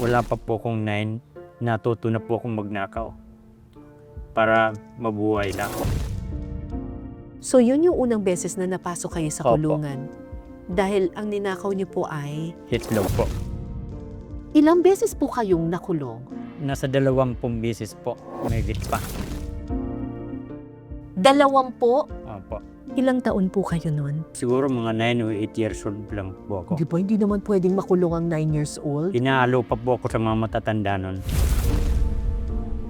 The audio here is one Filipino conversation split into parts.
wala pa po akong nine, natuto na po akong magnakaw. Para mabuhay lang. So yun yung unang beses na napasok kayo sa Opo. kulungan. Dahil ang ninakaw niyo po ay Hitlog po. ilang beses po kayong nakulong? Nasa dalawampung bisis po. May pa. Dalawampo? Ilang taon po kayo nun? Siguro mga 9 o 8 years old lang po ako. Di ba, hindi naman pwedeng makulong ang 9 years old. Inaalo pa po ako sa mga matatanda nun.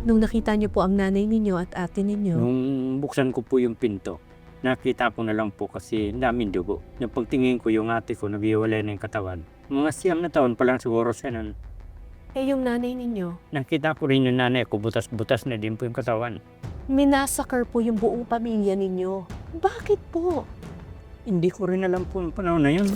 Nung nakita niyo po ang nanay ninyo at ate ninyo, Nung buksan ko po yung pinto, nakita ko na lang po kasi ang daming dugo. Nung pagtingin ko yung ate ko, nag-iwalay na yung katawan. Mga siyam na taon pa lang siguro siya nun. eh yung nanay ninyo, Nakita ko rin yung nanay ko, butas-butas na din po yung katawan. minasakar po yung buong pamilya ninyo. Bakit po? Hindi ko rin alam po yung panahon na yun.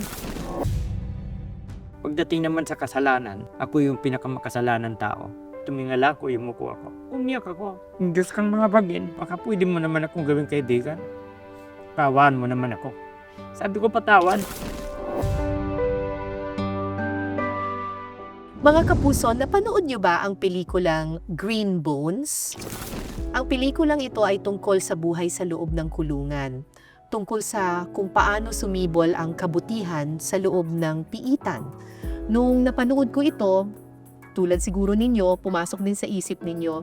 Pagdating naman sa kasalanan, ako yung pinakamakasalanan tao. Tumingala ko, yumuko ako. Umiyak ako. Diyos kang mga bagin, baka pwede mo naman akong gawing kaibigan. Tawaan mo naman ako. Sabi ko patawan. Mga kapuso, napanood niyo ba ang pelikulang Green Bones? Ang pelikulang ito ay tungkol sa buhay sa loob ng kulungan. Tungkol sa kung paano sumibol ang kabutihan sa loob ng piitan. Nung napanood ko ito, tulad siguro ninyo, pumasok din sa isip ninyo,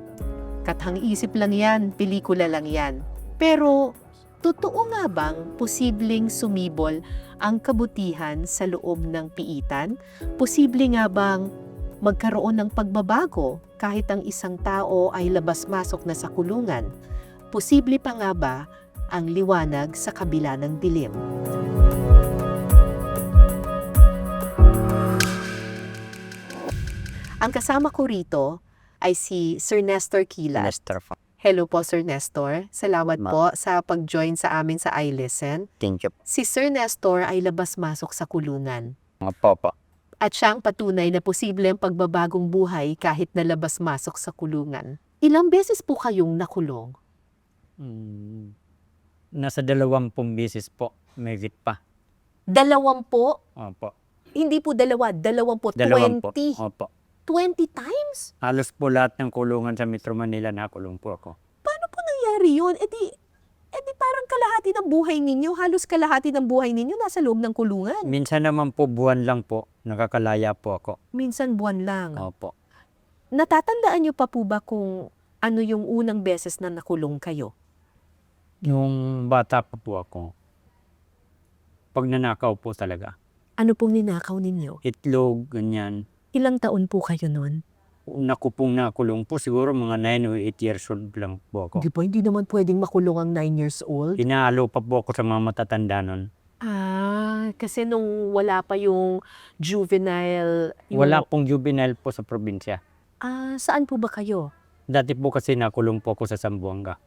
kathang isip lang yan, pelikula lang yan. Pero, totoo nga bang posibleng sumibol ang kabutihan sa loob ng piitan? Posible nga bang magkaroon ng pagbabago kahit ang isang tao ay labas-masok na sa kulungan? Posible pa nga ba ang liwanag sa kabila ng dilim? Ang kasama ko rito ay si Sir Nestor Kilas. Nestor. Hello po Sir Nestor. Salamat Ma- po sa pag-join sa amin sa iListen. Thank you. Si Sir Nestor ay labas-masok sa kulungan. Mga popo. At siya ang patunay na posible ang pagbabagong buhay kahit nalabas-masok sa kulungan. Ilang beses po kayong nakulong? Mm, nasa dalawampung bisis po. May pa. Dalawampo? Opo. Hindi po dalawa, dalawampo. Dalawampu. 20. Opo. 20 times? Halos po lahat ng kulungan sa Metro Manila nakulong po ako. Paano po nangyari yun? E di, e di parang kalahati ng buhay ninyo, halos kalahati ng buhay ninyo nasa loob ng kulungan. Minsan naman po buwan lang po, nakakalaya po ako. Minsan buwan lang. Opo. Natatandaan niyo pa po ba kung ano yung unang beses na nakulong kayo? Yung bata pa po ako, pag nanakaw po talaga, Ano pong ninakaw ninyo? itlog, ganyan. Ilang taon po kayo nun? Una ko pong nakulong po, siguro mga 9 o 8 years old lang po ako. Di ba, hindi naman pwedeng makulong ang 9 years old. Inaalo pa po ako sa mga matatanda nun. Ah, kasi nung wala pa yung juvenile... Yung, Wala pong juvenile po sa probinsya. Ah, saan po ba kayo? Dati po kasi nakulong po ako sa Zamboanga.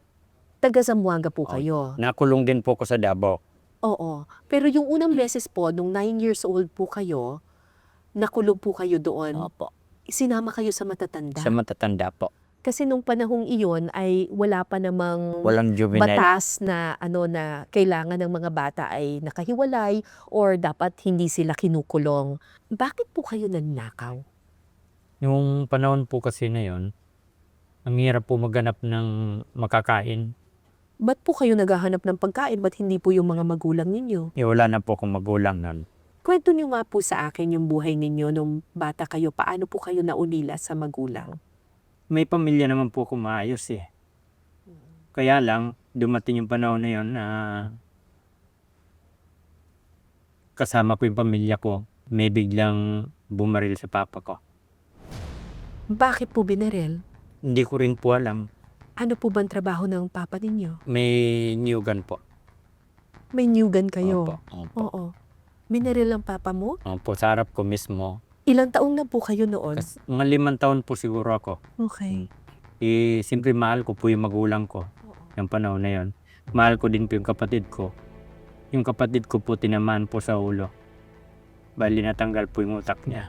Taga Zamboanga po Oh. kayo. Nakulong din po ako sa Davao. Oo. Pero yung unang beses po, nung 9 years old po kayo, nakulong po kayo doon. Opo. Sinama kayo sa matatanda. Sa matatanda po. kasi nung panahong iyon ay wala pa namang Walang juvenile. batas na ano na kailangan ng mga bata ay nakahiwalay or dapat hindi sila kinukulong. Bakit po kayo nagnakaw? Yung panahon po kasi na yon, ang hirap po maghanap ng makakain. Ba't po kayo naghahanap ng pagkain? Ba't hindi po yung mga magulang ninyo? Eh, wala na po akong magulang nun. Kwento niyo nga po sa akin yung buhay ninyo nung bata kayo. Paano po kayo naulila sa magulang? May pamilya naman po akong maayos eh. Kaya lang, dumating yung panahon na yon na kasama ko yung pamilya ko, may biglang bumaril sa papa ko. Bakit po binaril? Hindi ko rin po alam. Ano po bang trabaho ng papa ninyo? May new gun po. May new gun kayo. Opo, opo. Oo. Binaril ang papa mo? Opo, sa harap ko mismo. Ilang taong na po kayo noon? Kas, mga limang taon po siguro ako. Okay. Eh, siyempre mahal ko po yung magulang ko. Yung panahon na yon. Mahal ko din po yung kapatid ko. Yung kapatid ko po tinamaan po sa ulo. Bali natanggal po yung utak niya.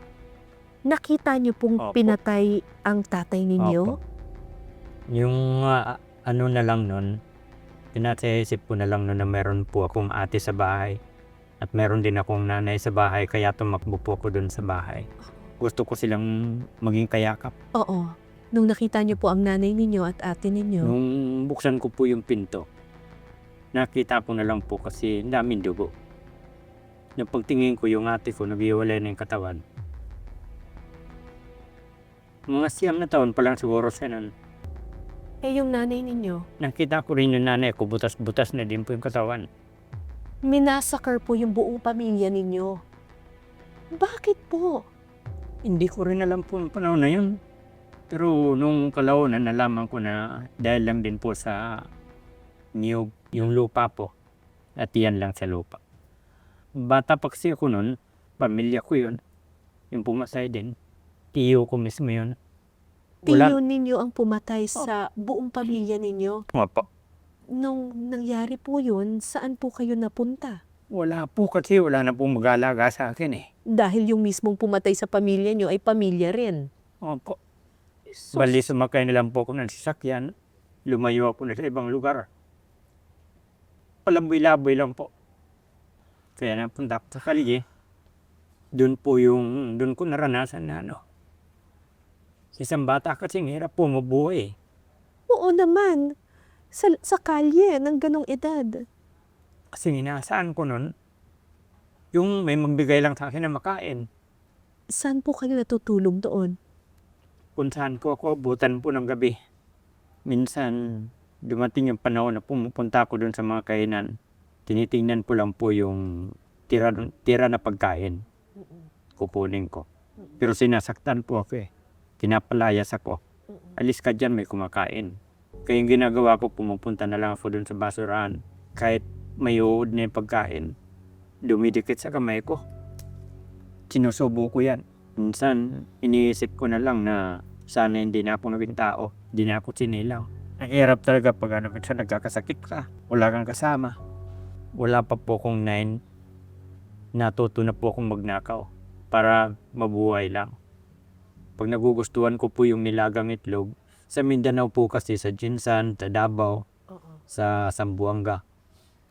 Nakita niyo pong Opo. pinatay ang tatay ninyo? Opo. Yung ah, ano na lang nun, tinatayisip ko na lang nun na meron po akong ate sa bahay. At meron din akong nanay sa bahay, kaya tumakbo po ako dun sa bahay. Gusto ko silang maging kayakap. Oo. Nung nakita niyo po ang nanay ninyo at ate ninyo, Nung buksan ko po yung pinto, nakita ko na lang po kasi ang daming dugo. Nung pagtingin ko yung ate ko, nag-iwalay na yung katawan. Mga siyam na taon pa lang siguro siya nun. eh yung nanay ninyo, Nakita ko rin yung nanay ko, butas-butas na din po yung katawan. Minasakar po yung buong pamilya ninyo. Bakit po? Hindi ko rin alam po yung panahon na yun. Pero nung kalaunan, nalaman ko na dahil lang din po sa niyog, yung lupa po. At yan lang sa lupa. Bata pa kasi ako nun, pamilya ko yun. Yung pumasay din. Tiyo ko mismo yun. Wala. Tiyo ninyo ang pumatay sa buong pamilya ninyo. Opo. Nung nangyari po yun, saan po kayo napunta? Wala po kasi wala na pong mag-alaga sa akin eh. Dahil yung mismong pumatay sa pamilya nyo ay pamilya rin. Opo. Bali sumakay na lang po ako ng sasakyan. Lumayo ako na sa ibang lugar. Palamboy-laboy lang po. Kaya napunta ako sa kalye. Doon po yung, doon ko naranasan na ano. Isang bata kasi hirap po mabuhay. Oo naman. Sa, sa kalye ng ganong edad. Kasi inaasahan ko nun, yung may magbigay lang sa akin na makain. Saan po kayo natutulog doon? Punsahan ko ako, butan po ng gabi. Minsan, dumating yung panahon na pumupunta ako doon sa mga kainan. Tinitingnan ko lang po yung tira, tira na pagkain. Kukunin ko. Pero sinasaktan po ako eh. Pinapalayas ako. Alis ka dyan, may kumakain. Kaya yung ginagawa ko, pumupunta na lang ako doon sa basurahan. Kahit may uod na yung pagkain, dumidikit sa kamay ko. Sinusubo ko yan. Minsan, iniisip ko na lang na sana hindi na ako naging tao. Hindi na ako sinilaw. Ang hirap talaga pag ano, minsan nagkakasakit ka. Wala kang kasama. Wala pa po akong nine. Natuto na po akong magnakaw para mabuhay lang. Pag nagugustuhan ko po yung nilagang itlog, sa Mindanao po kasi sa Jinsan, sa Davao, Oo. sa Sambuanga.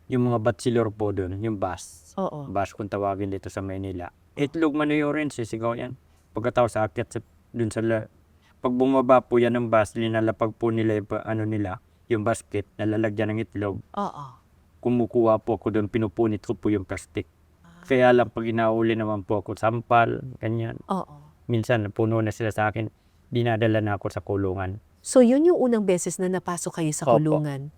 Yung mga bachelor po doon, yung bus. Oo. Bus kung tawagin dito sa Manila. Itlog manuyo rin, sisigaw yan. Pagkatapos sa akyat sa, dun sa la, pag bumaba po yan ng bus, linalapag po nila yung, pa- ano nila, yung basket, nalalagyan ng itlog. Oo. Kumukuha po ako doon, pinupunit ko po yung plastic. Kaya lang pag inauli naman po ako, sampal, ganyan. Oo. Minsan, puno na sila sa akin, dinadala na ako sa kulungan. So yun yung unang beses na napasok kayo sa Opo. kulungan.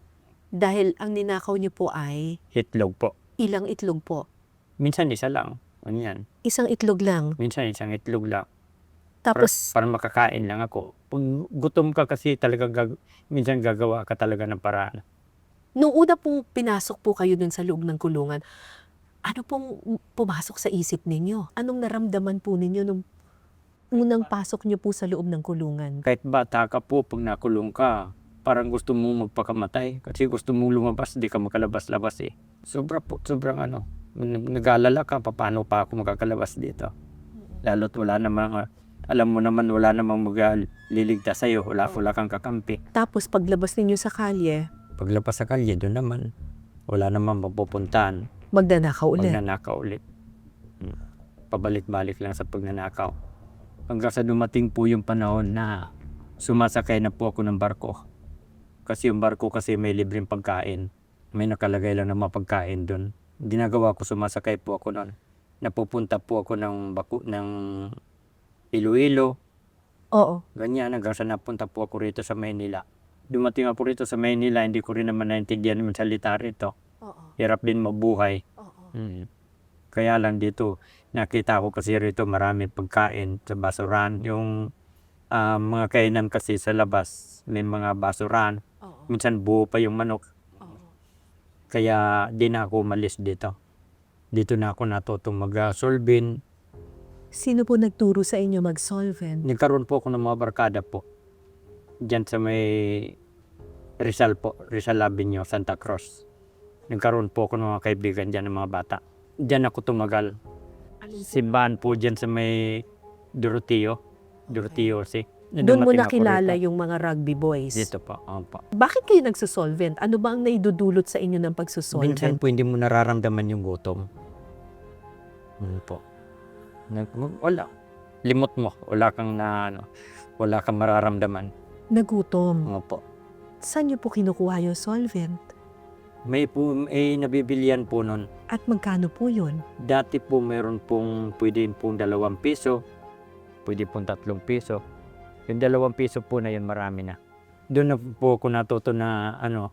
Dahil ang ninakaw niyo po ay Itlog po. ilang itlog po. Minsan isa lang. Ano yan? Isang itlog lang. Minsan isang itlog lang. Tapos, para makakain lang ako. Pag gutom ka kasi talaga gag, minsan gagawa ka talaga ng paraan. nung una pong pinasok po kayo dun sa loob ng kulungan, ano pong pumasok sa isip ninyo? Anong naramdaman po ninyo nung unang pasok niyo po sa loob ng kulungan? Kahit bata ka po, pag nakulong ka, parang gusto mo magpakamatay. Kasi gusto mong lumabas, di ka makalabas-labas eh. Sobra po, sobrang ano. nag- Nag-aalala ka, paano pa ako makakalabas dito. Lalo't wala namang, alam mo naman wala namang magliligtas sa'yo. Wala, wala kang kakampi. Tapos paglabas ninyo sa kalye, Paglabas sa kalye, doon naman, wala namang mapupuntahan. magdanakaw ulit. Magnanakaw ulit. Hmm. Pabalik-balik lang sa pagnanakaw. Hanggang sa dumating po yung panahon na sumasakay na po ako ng barko. Kasi yung barko kasi may libreng pagkain. May nakalagay lang na mga pagkain doon. Ginagawa ko sumasakay po ako noon. Napupunta po ako ng baku ng Iloilo, Oo. ganyan hanggang sa napunta po ako rito sa Maynila. Dumating ako rito sa Maynila, hindi ko rin naman naintindihan yung salita rito. Oo. Hirap din mabuhay. Oo. Mm. Kaya lang dito, nakita ko kasi rito marami pagkain sa basuran. Yung ah, mga kainan kasi sa labas, may mga basuran. Oo. Minsan buo pa yung manok. Oo. Kaya di na ako umalis dito. Dito na ako natutong mag-solvin. Sino po nagturo sa inyo mag-solvent? Nagkaroon po ako ng mga barkada po. Diyan sa may Rizal po, Rizal Avenue, Santa Cruz. Nagkaroon po ako ng mga kaibigan dyan ng mga bata. Diyan ako tumagal. Simbahan po dyan sa may Doroteo. Doroteo si. Doon mo nakilala yung mga rugby boys. Dito po, opo. Bakit kayo nagsusolvent? Ano ba ang naidudulot sa inyo ng Minsan pagsusolvent? po hindi mo nararamdaman yung gutom. Ano po. Nag, wala. limot mo. Wala kang na, ano, wala kang mararamdaman. Nagutom. Opo. Saan niyo po kinukuha yung solvent? May po, may nabibilian po nun. At magkano po yun? Dati po meron pong pwede pong dalawang piso, pwede pong tatlong piso. Yung dalawang piso po na yun marami na. Doon na po ako natuto na ano,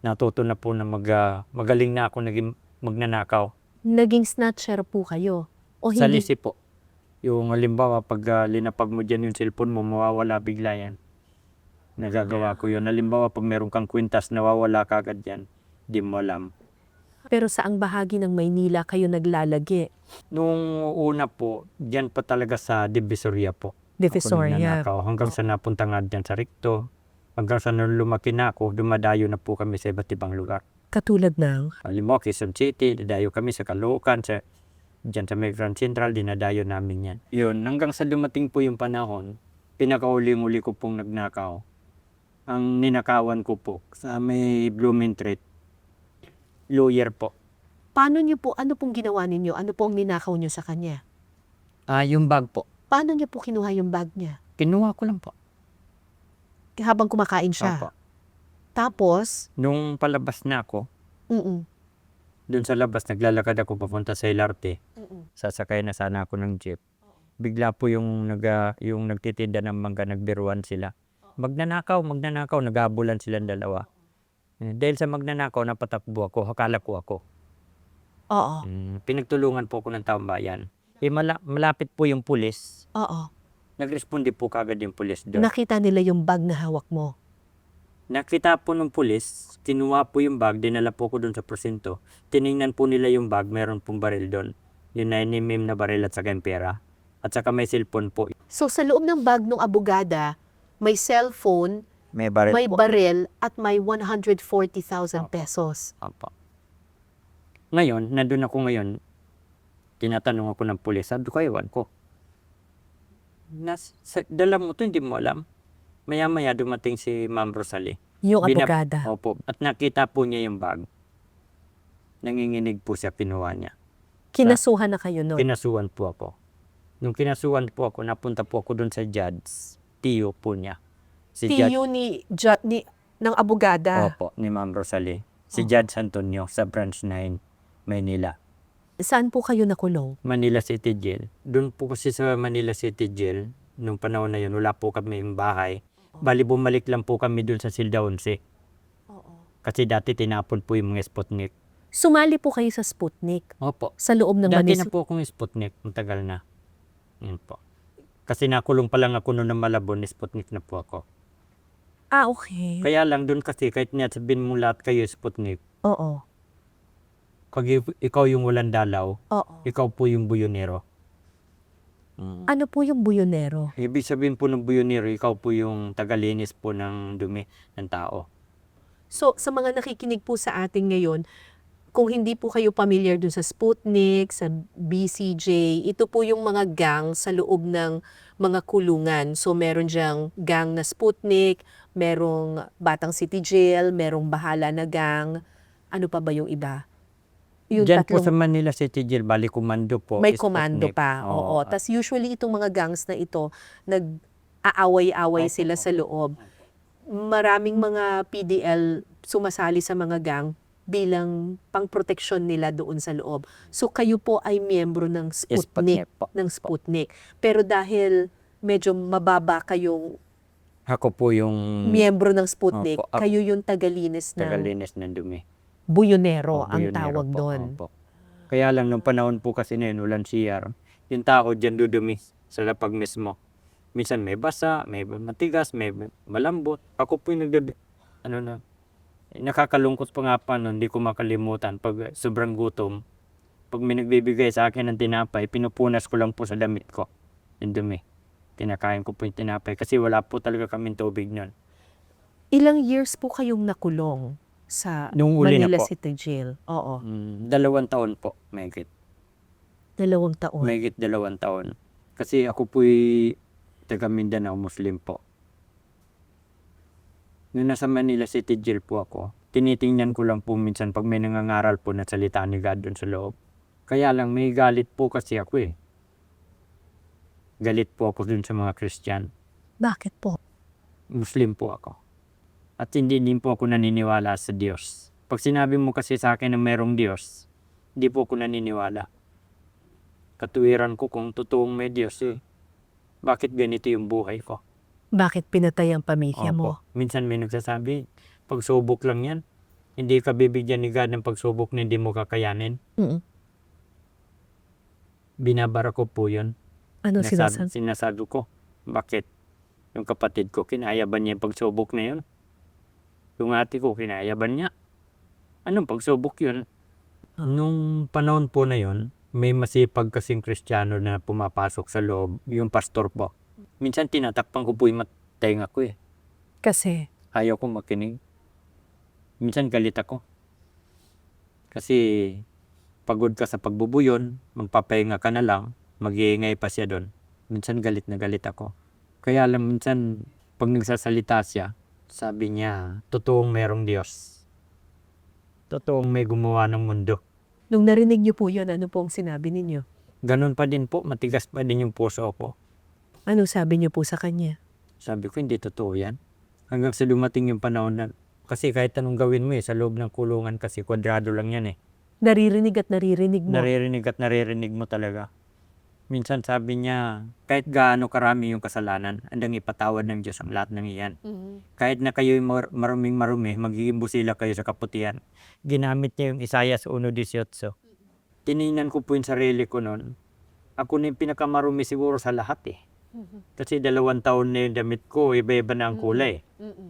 natuto na po na mag, ah, magaling na ako naging magnanakaw. Naging snatcher po kayo? O Sa hindi? lisi po. Yung halimbawa pag ah, linapag mo dyan yung cellphone mo, mawawala bigla yan. Nagagawa ko yun. Halimbawa pag meron kang kwintas, nawawala ka agad yan. Di mo alam. Pero saang bahagi ng Maynila kayo naglalagi? Nung una po, dyan pa talaga sa Divisoria po. Ako Divisoria. nagnanakaw. Hanggang sa napunta nga dyan sa Recto. Hanggang sa nung lumaki na ako, dumadayo na po kami sa iba't ibang lugar. Katulad ng? Halimbawa, Quezon City, dadayo kami sa Caloocan, sa, dyan sa may Grand Central, dinadayo namin yan. Yun, hanggang sa dumating po yung panahon, pinakauling-uli ko pong nagnakaw. Ang ninakawan ko po sa may Blooming Treat, lawyer po. Paano niyo po, ano pong ginawa ninyo? Ano pong ninakaw niyo sa kanya? Ah, yung bag po. Paano niyo po kinuha yung bag niya? Kinuha ko lang po. Habang kumakain siya. Opo. Tapos, Nung palabas na ako, mm dun sa labas, naglalakad ako papunta sa LRT. Sasakay na sana ako ng jeep. Bigla po yung, naga, yung nagtitinda ng mangga, nagbiruan sila. Magnanakaw, magnanakaw, nagabulan silang dalawa. Eh, dahil sa magnanakaw, napatakbo ako, hakala ko ako. Oo. Mm, pinagtulungan po ako ng taong bayan. Eh, mala- malapit po yung pulis. Oo. Nagresponde po kagad yung pulis doon. Nakita nila yung bag na hawak mo. Nakita po ng pulis, kinuha po yung bag, dinala po ko doon sa presinto. Tiningnan po nila yung bag, meron pong baril doon. Yung 9mm na baril at saka yung pera. At saka may cellphone po. So, sa loob ng bag ng abogada, may cellphone, May baril may po. baril, at may 140,000 pesos. Opo. Ngayon, nandun ako ngayon, tinatanong ako ng pulis, sabi ko, ewan ko. Nas, sa, dala mo to, hindi mo alam. Maya-maya dumating si Ma'am Rosalie. Yung Binab- abogada. Opo. At nakita po niya yung bag. Nanginginig po siya, pinuha niya. Kinasuhan na kayo noon. Kinasuhan po ako. Nung kinasuhan po ako, napunta po ako doon sa judge. Tiyo po niya. Si Judge, Tiyo ni, ju- ni, ng abogada. opo, ni Ma'am Rosalie. Si Oh. Judge Antonio sa branch 9, Manila. Saan po kayo nakulong? Manila City Jail. Doon po kasi sa Manila City Jail, nung panahon na yun, wala po kami yung bahay. Bali bumalik lang po kami doon sa Silda 11. Kasi dati tinapon po yung mga Sputnik. Sumali po kayo sa Sputnik Opo. sa loob ng Dati Manila. na po akong Sputnik. Ang tagal na. Yun po. Kasi nakulong pa lang ako noon ng Malabon, Sputnik na po ako. Ah, okay. Kaya lang doon kasi, kahit niya sabihin mo lahat kayo Sputnik, Oo. pag i- ikaw yung walang dalaw, Oo. ikaw po yung buyonero. Mm. Ano po yung buyonero? Ibig sabihin po ng buyonero, ikaw po yung tagalinis po ng dumi ng tao. So, sa mga nakikinig po sa atin ngayon, kung hindi po kayo familiar dun sa Sputnik, sa BCJ, ito po yung mga gang sa loob ng mga kulungan. So, meron diyang gang na Sputnik, merong Batang City Jail, merong Bahala na gang. Ano pa ba yung iba? Yung Diyan po tatlong- sa Manila City Jail, bali komando po. may komando pa. Oo. Oo. Tapos usually itong mga gangs na ito, nag-aaway-away Opo, sila sa loob. Maraming mga PDL sumasali sa mga gang bilang pangproteksyon nila doon sa loob. So kayo po ay miyembro ng Sputnik, Sputnik po. ng Sputnik. Pero dahil medyo mababa kayong Ako po yung miyembro ng Sputnik, Opo, ako- kayo yung tagalinis ng tagalinis ng dumi. buyonero O, ang buyonero tawag po, doon. opo. Kaya lang, nung panahon po kasi na yun, walang CR, yung tao dyan dudumi sa lapag mismo. Minsan may basa, may matigas, may malambot. Ako po yung nagdad... Ano na, nakakalungkot pa nga pa nun, hindi ko makalimutan. Pag sobrang gutom, pag may nagbibigay sa akin ng tinapay, pinupunas ko lang po sa damit ko. Yung dumi. Kinakain ko po yung tinapay kasi wala po talaga kaming tubig nun. Ilang years po kayong nakulong sa Nung uli na Manila po. City Jail? Oo, Mm, dalawang taon po, mahigit. dalawang taon. Mahigit dalawang taon. Kasi ako po'y taga Mindanao, Muslim po. Nung nasa Manila City Jail po ako, tinitingnan ko lang po minsan pag may nangangaral po na salita ni God doon sa loob. Kaya lang may galit po kasi ako eh. Galit po ako dun sa mga Christian. Bakit po? Muslim po ako. At hindi din po ako naniniwala sa Diyos. Pag sinabi mo kasi sa akin na merong Diyos, hindi po ako naniniwala. Katuwiran ko kung totoong may Diyos eh. Bakit ganito yung buhay ko? Bakit pinatay ang pamilya Opo. Minsan may nagsasabi, pagsubok lang yan. Hindi ka bibigyan ni God ng pagsubok na hindi mo kakayanin. Mm. Binabara ko po yun. Ano Sinasabi, sinasabi ko, bakit? Yung kapatid ko, kinaya ba niya yung pagsubok na yun? Yung ate ko, kinaya ba niya? Anong pagsubok yun? Nung panahon po na yun, may masipag kasing kristyano na pumapasok sa loob, yung pastor po. Minsan tinatakpan ko po yung mat- tenga ko eh. Kasi, Ayaw ko makinig. Minsan galit ako. Kasi pagod ka sa pagbubuyon, magpapahinga ka na lang, mag-iingay pa siya doon. Minsan galit na galit ako. Kaya lang minsan pag nagsasalita siya, sabi niya, totoong merong Diyos. Totoong may gumawa ng mundo. nung narinig niyo po yun, ano pong sinabi ninyo? Ganon pa din po, matigas pa din yung puso ko. Ano sabi niyo po sa kanya? Sabi ko, hindi totoo yan. Hanggang sa dumating yung panahon na, kasi kahit anong gawin mo eh, sa loob ng kulungan kasi kwadrado lang yan eh. Naririnig at naririnig mo. Naririnig at naririnig mo talaga. Minsan sabi niya, kahit gaano karami yung kasalanan, andang ipatawad ng Diyos ang lahat ng iyan. Mhm. Kahit na kayo'y mar- maruming marumi, magiging busila kayo sa kaputihan. Ginamit niya yung Isaiah 1.18. Tiningnan ko po yung sarili ko noon. Ako na yung pinakamarumi siguro sa lahat eh. Kasi dalawang taon na yung damit ko, iba-iba na ang kulay. Mhm.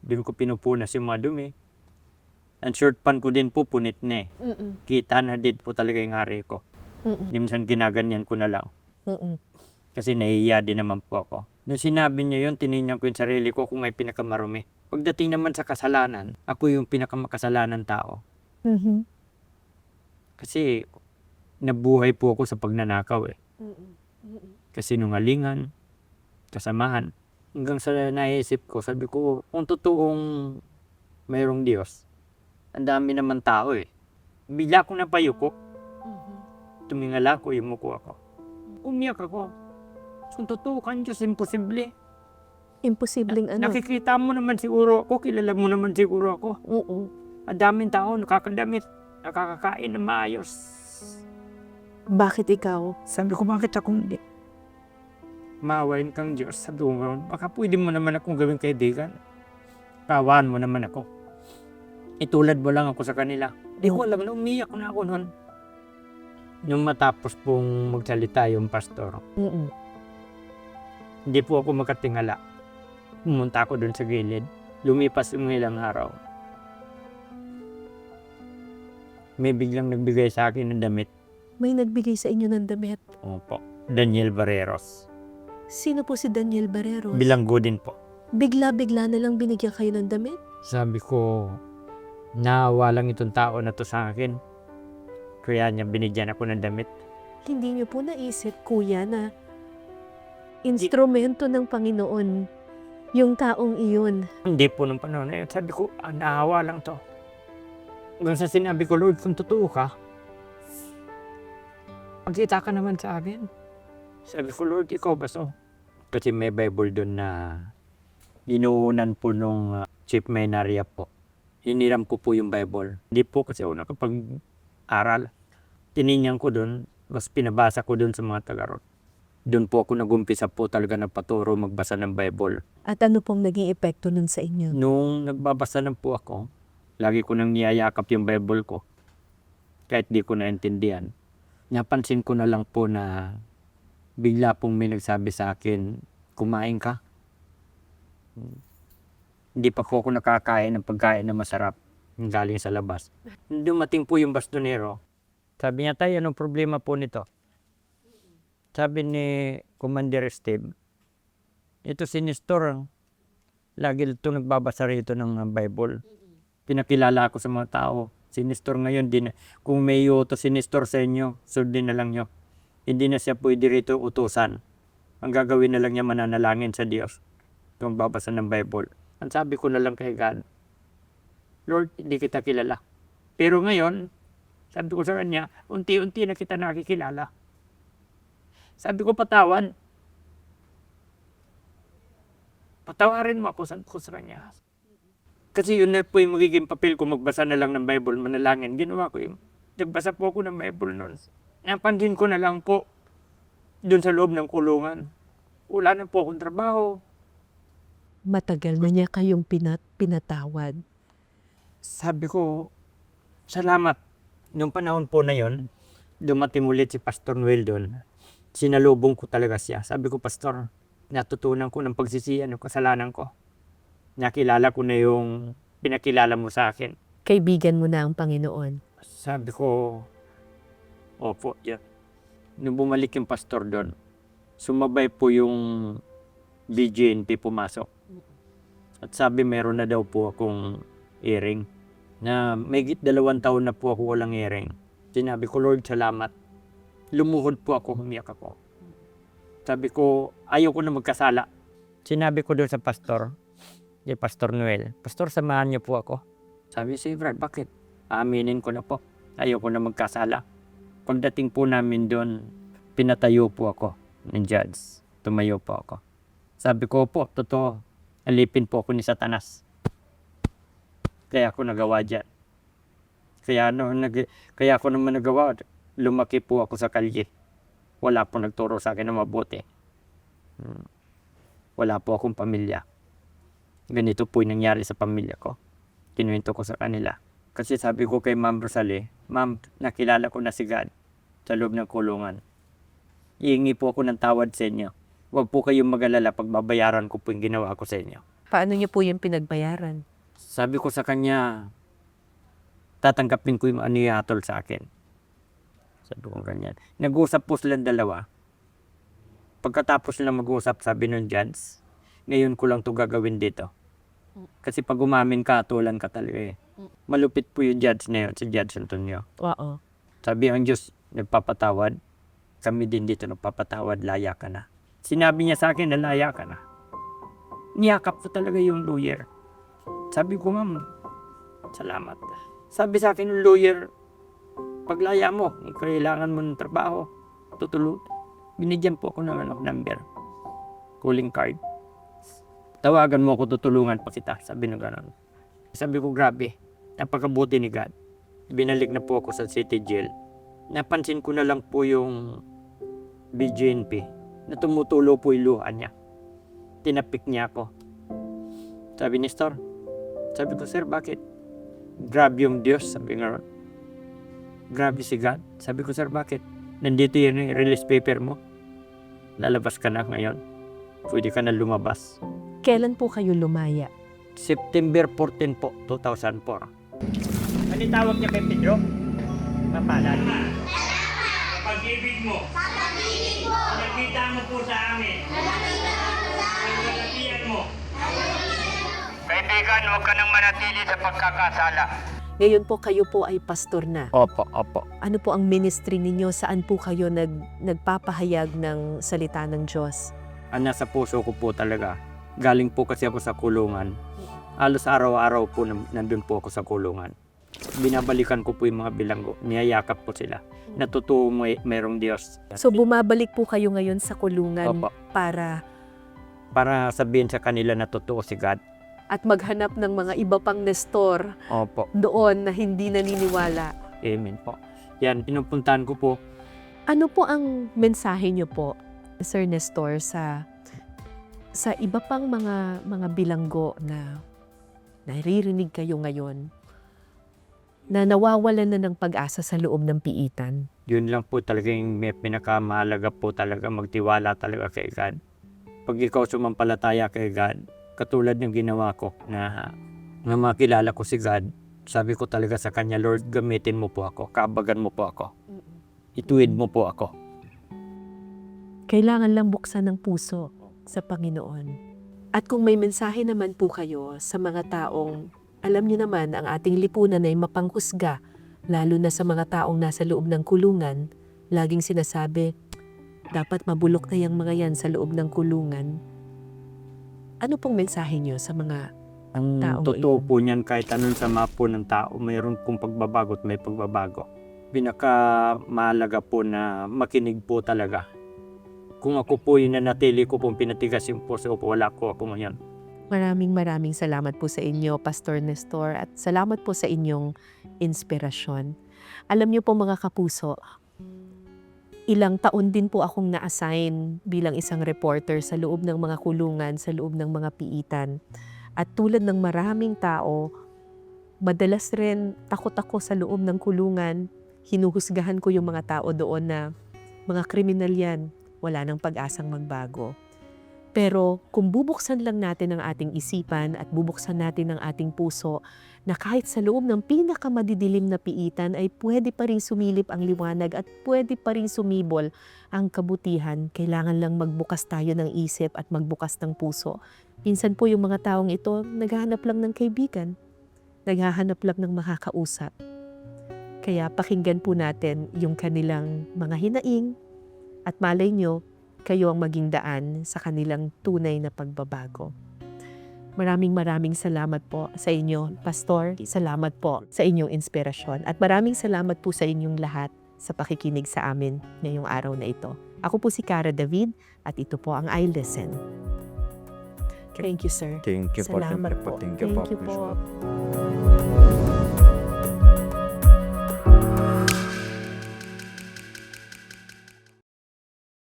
Doon ko pinupunas yung mga dumi. Ang short pan ko din po, punit na eh. Mhm. Kita na din po talaga yung hari ko. Mhm. Minsan ginaganyan ko na lang. Mhm. Kasi nahihiya din naman po ako. Nung sinabi niya yun, tinignan ko yung sarili ko kung may pinakamarumi. Pagdating naman sa kasalanan, ako yung pinakamakasalanan tao. Mhm. Kasi nabuhay po ako sa pagnanakaw eh. Kasi nungalingan, kasamahan. Hanggang sa naisip ko, sabi ko, kung totoong mayroong Diyos, ang dami naman tao eh. Bigla akong napayuko. Tumingala ko, yumuko ako. Umiyak ako. Kung totoo kang Diyos, imposible. Imposibleng ano? Nakikita mo naman siguro ako, kilala mo naman siguro ako. Oo. Ang daming tao, nakakadamit, nakakakain na maayos. Bakit ikaw? Sabi ko, bakit ako hindi? Maawain kang Diyos sa dungaw. Baka pwede mo naman akong gawing kaibigan. Kawaan mo naman ako. Itulad mo lang ako sa kanila. Di ko alam na umiyak na ako noon. Nung matapos pong magsalita yung pastor, Mhm. hindi po ako makatingala. Pumunta ako doon sa gilid. Lumipas yung ilang araw. May biglang nagbigay sa akin ng damit. May nagbigay sa inyo ng damit. Opo. Daniel Barreros. Sino po si Daniel Barreros? Bilanggo din po. Bigla-bigla na lang binigyan kayo ng damit? Sabi ko, naawa lang itong tao na to sa akin. Kaya niya binigyan ako ng damit. Hindi niyo po naisip, kuya, na instrumento ng Panginoon yung taong iyon. Hindi po nung panahon na yun. Sabi ko, ah, naawa lang to. Hanggang sa sinabi ko, Lord, kung totoo ka, magkita ka naman sa akin. Sabi ko, Lord, ikaw ba so? Kasi may Bible doon na inuunan po nung uh, Chief Maynaria po. Hiniram ko po yung Bible. Hindi po kasi ako nakapag-aral. Tinignan ko doon, mas pinabasa ko doon sa mga tagarot. Doon po ako nagumpisa po talaga na paturo magbasa ng Bible. At ano pong naging epekto nun sa inyo? Nung nagbabasa na po ako, lagi ko nang niyayakap yung Bible ko. Kahit di ko naintindihan. Napansin ko na lang po na bigla pong may nagsabi sa akin, kumain ka. Hindi pa po ako nakakain ng pagkain na masarap galing sa labas. Dumating po yung bastonero. Sabi niya, tayo, anong problema po nito? Sabi ni Commander Steve, ito si Nestor, lagi ito nagbabasa rito ng Bible. Pinakilala ako sa mga tao. Si Nestor ngayon, din, kung may uto si Nestor sa inyo, sundin na lang nyo. Hindi na siya pwede rito utusan. Ang gagawin na lang niya mananalangin sa Diyos. Kung babasa ng Bible. Ang sabi ko na lang kay God, Lord, hindi kita kilala. Pero ngayon, sabi ko sa kanya, unti-unti na kita nakikilala. Sabi ko, patawan. Patawarin mo ako sa, ko sa kanya. Kasi yun na po yung magiging papel ko, magbasa na lang ng Bible, manalangin. Ginawa ko yun. Nagbasa po ako ng Bible noon. Napansin ko na lang po, doon sa loob ng kulungan. Wala na po akong trabaho. Matagal na niya kayong pinat pinatawad. Sabi ko, salamat. Noong panahon po na yon, dumating ulit si Pastor Noel doon. Sinalubong ko talaga siya. Sabi ko, Pastor, natutunan ko ng pagsisiyan ng kasalanan ko. Nakilala ko na yung pinakilala mo sa akin. Kaibigan mo na ang Panginoon. Sabi ko, opo, yan. Nung bumalik yung pastor doon, sumabay po yung BJNP pumasok. At sabi meron na daw po akong earring na may dalawang taon na po ako walang earring. Sinabi ko, Lord, salamat. Lumuhod po ako, humiyak ako. Sabi ko, ayaw ko na magkasala. Sinabi ko doon sa pastor, kay Pastor Noel, Pastor, samahan niyo po ako. Sabi si Brad, bakit? Aaminin ko na po. Ayaw ko na magkasala. Pagdating po namin doon, pinatayo po ako ng judge. Tumayo po ako. Sabi ko po, totoo, alipin po ako ni Satanas. Kaya ako nagawa dyan. Kaya, ano, nag, kaya ako naman nagawa, lumaki po ako sa kalye. Wala po nagturo sa akin na mabuti. Hmm. Wala po akong pamilya. Ganito po yung nangyari sa pamilya ko. Kinuwento ko sa kanila. Kasi sabi ko kay Ma'am Rosalie, Ma'am, nakilala ko na si God sa loob ng kulungan. Iingi po ako ng tawad sa inyo. Huwag po kayong mag-alala pag babayaran ko po yung ginawa ko sa inyo. Paano niyo po yung pinagbayaran? Sabi ko sa kanya, tatanggapin ko yung ano yung hatol sa akin. Sabi ko ganyan. Nag-usap po silang dalawa. Pagkatapos nila mag-usap, sabi ng judge, ngayon ko lang to gagawin dito. Kasi pag umamin ka, tulan ka talaga eh. Malupit po yung judge na yun, si Judge Antonio. Oo. Sabi ang Diyos, nagpapatawad. Kami din dito nagpapatawad, laya ka na. Sinabi niya sa akin na laya ka na. Niyakap ko talaga yung lawyer. Sabi ko, ma'am, salamat. Sabi sa akin lawyer, paglaya mo, kailangan mo ng trabaho, tutulog. Binigyan po ako ng ano, number. Calling card. Tawagan mo ako, tutulungan pa kita. Sabi ng gano'n. Sabi ko, grabe. Napakabuti ni God. Binalik na po ako sa city jail. Napansin ko na lang po yung BJNP na tumutulo po yung luha niya. Tinapik niya ako. Sabi ni Stor, sabi ko, sir, bakit? Grabe yung Diyos, sabi nga. ron. Grabe si God. Sabi ko, sir, bakit? Nandito yung release paper mo. Lalabas ka na ngayon. Pwede ka na lumabas. Kailan po kayo lumaya? September 14 po, 2004. Ano tawag niya kay Pedro? Mapalad. Pag-ibig mo. Sa pag-ibig mo. Nakita mo po sa amin. Nakita mo sa amin. mo. Kaibigan, huwag ka nang manatili sa pagkakasala. Ngayon po kayo po ay pastor na. Opo, opo. Ano po ang ministry ninyo? Saan po kayo nag, nagpapahayag ng salita ng Diyos? Ang nasa puso ko po talaga. Galing po kasi ako sa kulungan. Alos araw-araw po nandun po ako sa kulungan. Binabalikan ko po yung mga bilanggo. Niyayakap po sila. Natutuwa may merong Diyos. So bumabalik po kayo ngayon sa kulungan Opo. para Para sabihin sa kanila na totoo si God. At maghanap ng mga iba pang nestor Opo. doon na hindi naniniwala. Amen po. Yan, pinupuntahan ko po. Ano po ang mensahe niyo po, Sir Nestor, sa sa iba pang mga mga bilanggo na naririnig kayo ngayon na nawawalan na ng pag-asa sa loob ng piitan? Yun lang po talaga yung may pinakamahalaga po talaga magtiwala talaga kay God. Pag ikaw sumampalataya kay God, katulad ng ginawa ko na, na makilala ko si God, sabi ko talaga sa kanya, Lord, gamitin mo po ako, kabagan mo po ako, ituwid mo po ako. Kailangan lang buksan ng puso sa Panginoon. At kung may mensahe naman po kayo sa mga taong, alam niyo naman ang ating lipunan ay mapanghusga, lalo na sa mga taong nasa loob ng kulungan, laging sinasabi, dapat mabulok na yung mga yan sa loob ng kulungan. Ano pong mensahe niyo sa mga Ang Taong totoo iyon. po niyan, kahit anong sama po ng tao, mayroon pong pagbabago at may pagbabago. Pinaka mahalaga po na makinig po talaga Kung ako po yung nanatili ko pong pinatigas yung puso ko, wala ko ako ngayon. Maraming maraming salamat po sa inyo, Pastor Nestor, at salamat po sa inyong inspirasyon. Alam niyo po mga kapuso, ilang taon din po akong na-assign bilang isang reporter sa loob ng mga kulungan, sa loob ng mga piitan. At tulad ng maraming tao, madalas rin takot ako sa loob ng kulungan. Hinuhusgahan ko yung mga tao doon na mga kriminal yan, wala nang pag-asang magbago. Pero kung bubuksan lang natin ang ating isipan at bubuksan natin ang ating puso na kahit sa loob ng pinakamadidilim na piitan ay pwede pa rin sumilip ang liwanag at pwede pa rin sumibol ang kabutihan, kailangan lang magbukas tayo ng isip at magbukas ng puso. Minsan po yung mga taong ito naghahanap lang ng kaibigan, naghahanap lang ng makakausap. Kaya pakinggan po natin yung kanilang mga hinaing at malay nyo, kayo ang maging daan sa kanilang tunay na pagbabago. Maraming maraming salamat po sa inyo, Pastor. Salamat po sa inyong inspirasyon. At maraming salamat po sa inyong lahat sa pakikinig sa amin ngayong araw na ito. Ako po si Cara David at ito po ang I Listen. Thank you, sir. Thank you po. Salamat Thank you po. po. Thank you po. Thank you po.